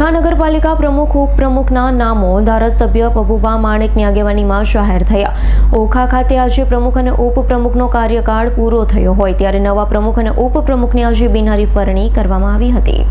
ઓખા નગરપાલિકા પ્રમુખ, ઉપપ્રમુખના નામો ધારાસભ્ય પબુભા માણેકની આગેવાનીમાં જાહેર થયા. ઓખા ખાતે આજે પ્રમુખ અને ઉપપ્રમુખનો કાર્યકાળ પૂરો થયો હોય ત્યારે નવા પ્રમુખ અને ઉપપ્રમુખની આજે બિનહરીફ વરણી કરવામાં આવી હતી.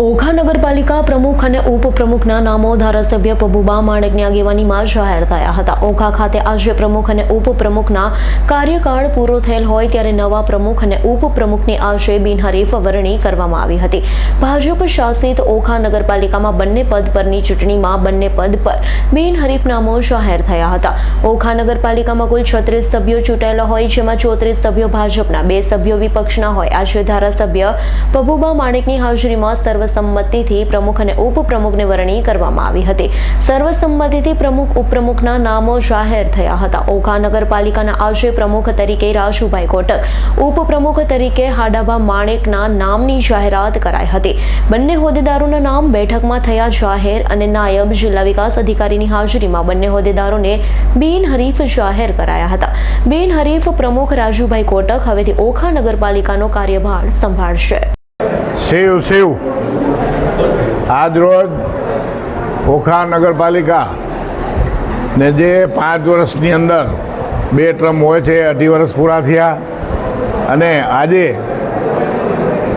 ઓખા નગરપાલિકા પ્રમુખ અને ઉપપ્રમુખના નામો ધારાસભ્ય પબુબા માણેકની આગેવાનીમાં જાહેર થયા હતા. ઓખા ખાતે આજે પ્રમુખ અને ઉપપ્રમુખના કાર્યકાળ પૂરો થયેલ હોય ત્યારે નવા પ્રમુખ અને ઉપપ્રમુખની આજે બિનહરીફ વરણી કરવામાં આવી હતી. ભાજપ શાસિત ઓખા નગરપાલિકામાં બંને પદ પરની ચૂંટણીમાં બંને પદ પર બિનહરીફ નામો જાહેર થયા હતા. ઓખા નગરપાલિકામાં કુલ છત્રીસ સભ્યો ચૂંટાયેલા હોય, જેમાં ચોત્રીસ સભ્યો ભાજપના, બે સભ્યો વિપક્ષના હોય. આજે ધારાસભ્ય પબુબા માણેકની હાજરીમાં સર્વસંમતિથી પ્રમુખ અને ઉપપ્રમુખને વરણી કરવામાં આવી હતી. સર્વસંમતિથી પ્રમુખ, ઉપપ્રમુખના નામો જાહેર થયા હતા. ઓખા નગરપાલિકાના આજે પ્રમુખ તરીકે રાજુભાઈ કોટક, ઉપપ્રમુખ તરીકે હાડાભા માણેકના નામની જાહેરાત કરાઈ હતી. બંને હોદ્દેદારોના નામ બેઠકમાં થયા જાહેર અને નાયબ જિલ્લા વિકાસ અધિકારીની હાજરીમાં બંને હોદ્દેદારોને બિનહરીફ જાહેર કરાયા હતા. બિનહરીફ પ્રમુખ રાજુભાઈ કોટક હવેથી ઓખા નગરપાલિકાનો કાર્યભાર સંભાળશે. શિવ શિવ આજ રોજ ઓખા નગરપાલિકા ને જે પાંચ વર્ષની અંદર બે ટ્રમ હોય છે, અઢી વર્ષ પૂરા થયા અને આજે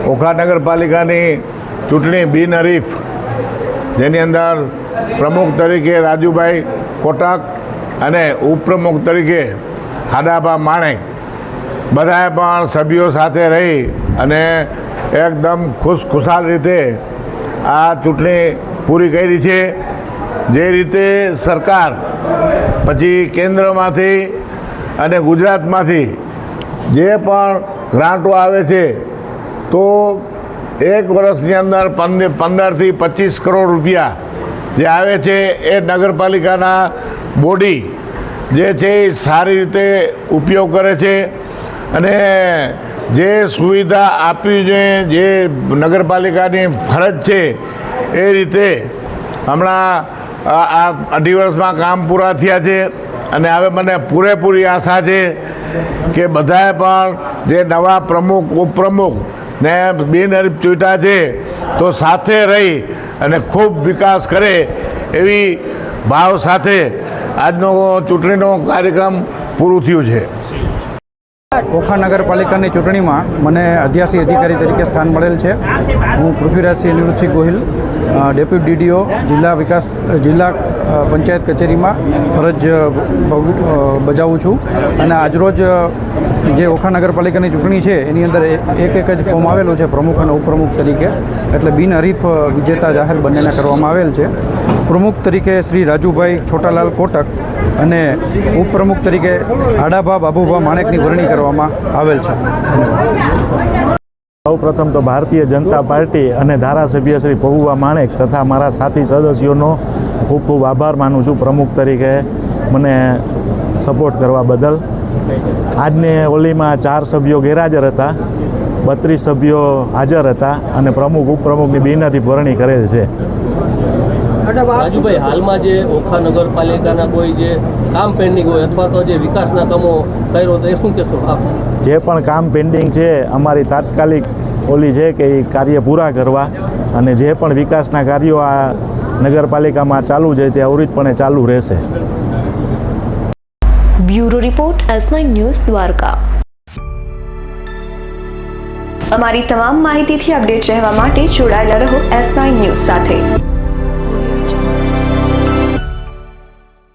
ઓખા નગરપાલિકાની ચૂંટણી બિનહરીફ, જેની અંદર પ્રમુખ તરીકે રાજુભાઈ કોટક અને ઉપપ્રમુખ તરીકે હાડાભા માણેક બધાએ પણ સભ્યો સાથે રહી અને એકદમ ખુશખુશાલ રીતે આ ચૂંટણી પૂરી કરી છે. જે રીતે સરકાર પછી કેન્દ્રમાંથી અને ગુજરાતમાંથી જે પણ ગ્રાન્ટો આવે છે, તો એક વર્ષની અંદર પંદર પંદરથી પચીસ કરોડ રૂપિયા જે આવે છે એ નગરપાલિકાના બોડી જે છે એ સારી રીતે ઉપયોગ કરે છે. અને જે સુવિધા આપવી જોઈએ, જે નગરપાલિકાની ફરજ છે, એ રીતે હમણાં આ અઢી વર્ષમાં કામ પૂરા થયા છે અને હવે મને પૂરેપૂરી આશા છે કે બધાએ પણ જે નવા પ્રમુખ, ઉપપ્રમુખ ને બિનહરીફ ચૂંટા છે, તો સાથે રહી અને ખૂબ વિકાસ કરે એવી ભાવ સાથે આજનો ચૂંટણીનો કાર્યક્રમ પૂરું થયું છે. ઓખા નગરપાલિકાની ચૂંટણીમાં મને અધ્યાસી અધિકારી તરીકે સ્થાન મળેલ છે. હું પૃથ્વીરાજસિંહ નિવૃત્તસિંહ ગોહિલ ડેપ્યુટી ડીડીઓ જિલ્લા વિકાસ જિલ્લા પંચાયત કચેરીમાં ફરજ બજાવું છું. અને આજરોજ જે ઓખા નગરપાલિકાની ચૂંટણી છે, એની અંદર એક એક જ ફોર્મ આવેલું છે, પ્રમુખ અને ઉપપ્રમુખ તરીકે. એટલે બિનહરીફ વિજેતા જાહેર બંનેને કરવામાં આવેલ છે. પ્રમુખ તરીકે શ્રી રાજુભાઈ છોટાલાલ કોટક અને ઉપપ્રમુખ તરીકે આડાભા બાબુભા માણેકની વરણી કરવામાં આવેલ છે. સૌ પ્રથમ તો ભારતીય જનતા પાર્ટી અને ધારાસભ્ય શ્રી પહુવા માણેક તથા મારા સાથી સદસ્યોનો ખૂબ ખૂબ આભાર માનું છું પ્રમુખ તરીકે મને સપોર્ટ કરવા બદલ. આજની હોલીમાં ચાર સભ્યો ગેરહાજર હતા બત્રીસ સભ્યો હાજર હતા અને પ્રમુખ ઉપપ્રમુખની બિનહરીફ ભરણી કરેલ છે. રાજુભાઈ હાલમાં જે ઓખા નગરપાલિકાના કોઈ જે કામ પેન્ડિંગ હોય અથવા તો જે વિકાસના કામો કર્યો તો એ શું કહેશો આપ? જે પણ કામ પેન્ડિંગ છે અમારી તાત્કાલિક ઓલી છે કે એ કાર્ય પૂરા કરવા અને જે પણ વિકાસના કાર્યો આ નગરપાલિકામાં ચાલુ છે તે અવરિતપણે ચાલુ રહેશે. Bureau report S news Dwarka. અમારી તમામ માહિતીથી અપડેટ રહેવા માટે જોડાયેલા રહો એસ ન્યૂઝ સાથે.